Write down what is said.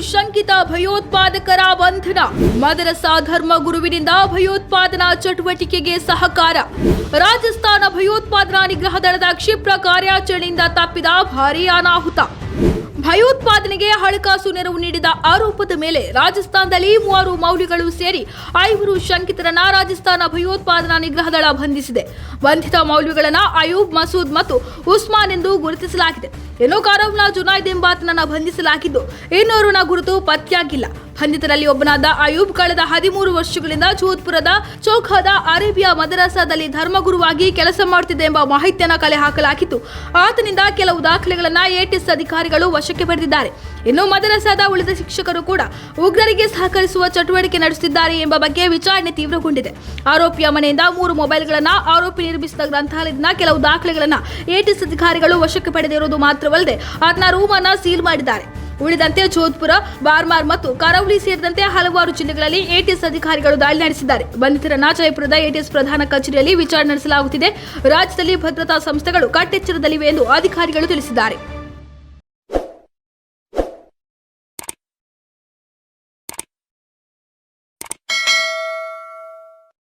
ಶಂಕಿತ ಭಯೋತ್ಪಾದಕರ ಬಂಧನ. ಮದರಸಾ ಧರ್ಮ ಗುರುವಿನಿಂದ ಭಯೋತ್ಪಾದನಾ ಚಟುವಟಿಕೆಗೆ ಸಹಕಾರ. ರಾಜಸ್ಥಾನ ಭಯೋತ್ಪಾದನಾ ನಿಗ್ರಹ ದಳದ ಕ್ಷಿಪ್ರ ಕಾರ್ಯಾಚರಣೆಯಿಂದ ತಪ್ಪಿದ ಭಾರೀ ಅನಾಹುತ. ಭಯೋತ್ಪಾದನೆಗೆ ಹಣಕಾಸು ನೆರವು ನೀಡಿದ ಆರೋಪದ ಮೇಲೆ ರಾಜಸ್ಥಾನದಲ್ಲಿ ಮೂವರು ಮೌಲ್ಯಗಳು ಸೇರಿ ಐವರು ಶಂಕಿತರನ್ನ ರಾಜಸ್ಥಾನ ಭಯೋತ್ಪಾದನಾ ನಿಗ್ರಹ ದಳ ಬಂಧಿಸಿದೆ. ಬಂಧಿತ ಮೌಲ್ಯಗಳನ್ನ ಅಯೂಬ್ ಮಸೂದ್ ಮತ್ತು ಉಸ್ಮಾನ್ ಎಂದು ಗುರುತಿಸಲಾಗಿದೆ. ಇನ್ನು ಕಾರವ್ನ ಜುನಾಯ್ದ್ ಎಂಬಾತನನ್ನ ಬಂಧಿಸಲಾಗಿದ್ದು ಇನ್ನೋರ್ವನ ಗುರುತು ಪತ್ತೆಯಾಗಿಲ್ಲ. ಬಂಧಿತರಲ್ಲಿ ಒಬ್ಬನಾದ ಅಯೂಬ್ ಕಳೆದ ಹದಿಮೂರು ವರ್ಷಗಳಿಂದ ಜೋಧ್ಪುರದ ಚೋಖಾದ ಅರೇಬಿಯಾ ಮದರಸಾದಲ್ಲಿ ಧರ್ಮಗುರುವಾಗಿ ಕೆಲಸ ಮಾಡುತ್ತಿದೆ ಎಂಬ ಮಾಹಿತಿಯನ್ನು ಕಲೆ ಹಾಕಲಾಗಿತ್ತು. ಆತನಿಂದ ಕೆಲವು ದಾಖಲೆಗಳನ್ನು ಎಟಿಎಸ್ ಅಧಿಕಾರಿಗಳು ವಶಕ್ಕೆ ಪಡೆದಿದ್ದಾರೆ ಇನ್ನು ಮದರಸಾದ ಉಳಿದ ಶಿಕ್ಷಕರು ಕೂಡ ಉಗ್ರರಿಗೆ ಸಹಕರಿಸುವ ಚಟುವಟಿಕೆ ನಡೆಸುತ್ತಿದ್ದಾರೆ ಎಂಬ ಬಗ್ಗೆ ವಿಚಾರಣೆ ತೀವ್ರಗೊಂಡಿದೆ. ಆರೋಪಿಯ ಮನೆಯಿಂದ ಮೂರು ಮೊಬೈಲ್ಗಳನ್ನು ಆರೋಪಿ ನಿರ್ಮಿಸಿದ ಗ್ರಂಥಾಲಯದಿಂದ ಕೆಲವು ದಾಖಲೆಗಳನ್ನು ಎಟಿಎಸ್ ಅಧಿಕಾರಿಗಳು ವಶಕ್ಕೆ ಪಡೆದಿರುವುದು ಮಾತ್ರವಲ್ಲದೆ ಅದನ್ನ ರೂಮ್ ಅನ್ನ ಸೀಲ್ ಮಾಡಿದ್ದಾರೆ. ಉಳಿದಂತೆ ಜೋಧ್ಪುರ, ಬಾರ್ಮಾರ್ ಮತ್ತು ಕರೌಲಿ ಸೇರಿದಂತೆ ಹಲವಾರು ಜಿಲ್ಲೆಗಳಲ್ಲಿ ಎಟಿಎಸ್ ಅಧಿಕಾರಿಗಳು ದಾಳಿ ನಡೆಸಿದ್ದಾರೆ. ಬಂಧಿತರನ್ನ ಜಯಪುರದ ಎಟಿಎಸ್ ಪ್ರಧಾನ ಕಚೇರಿಯಲ್ಲಿ ವಿಚಾರಣೆ ನಡೆಸಲಾಗುತ್ತಿದೆ. ರಾಜ್ಯದಲ್ಲಿ ಭದ್ರತಾ ಸಂಸ್ಥೆಗಳು ಕಟ್ಟೆಚ್ಚರದಲ್ಲಿವೆ ಎಂದು ಅಧಿಕಾರಿಗಳು ತಿಳಿಸಿದ್ದಾರೆ.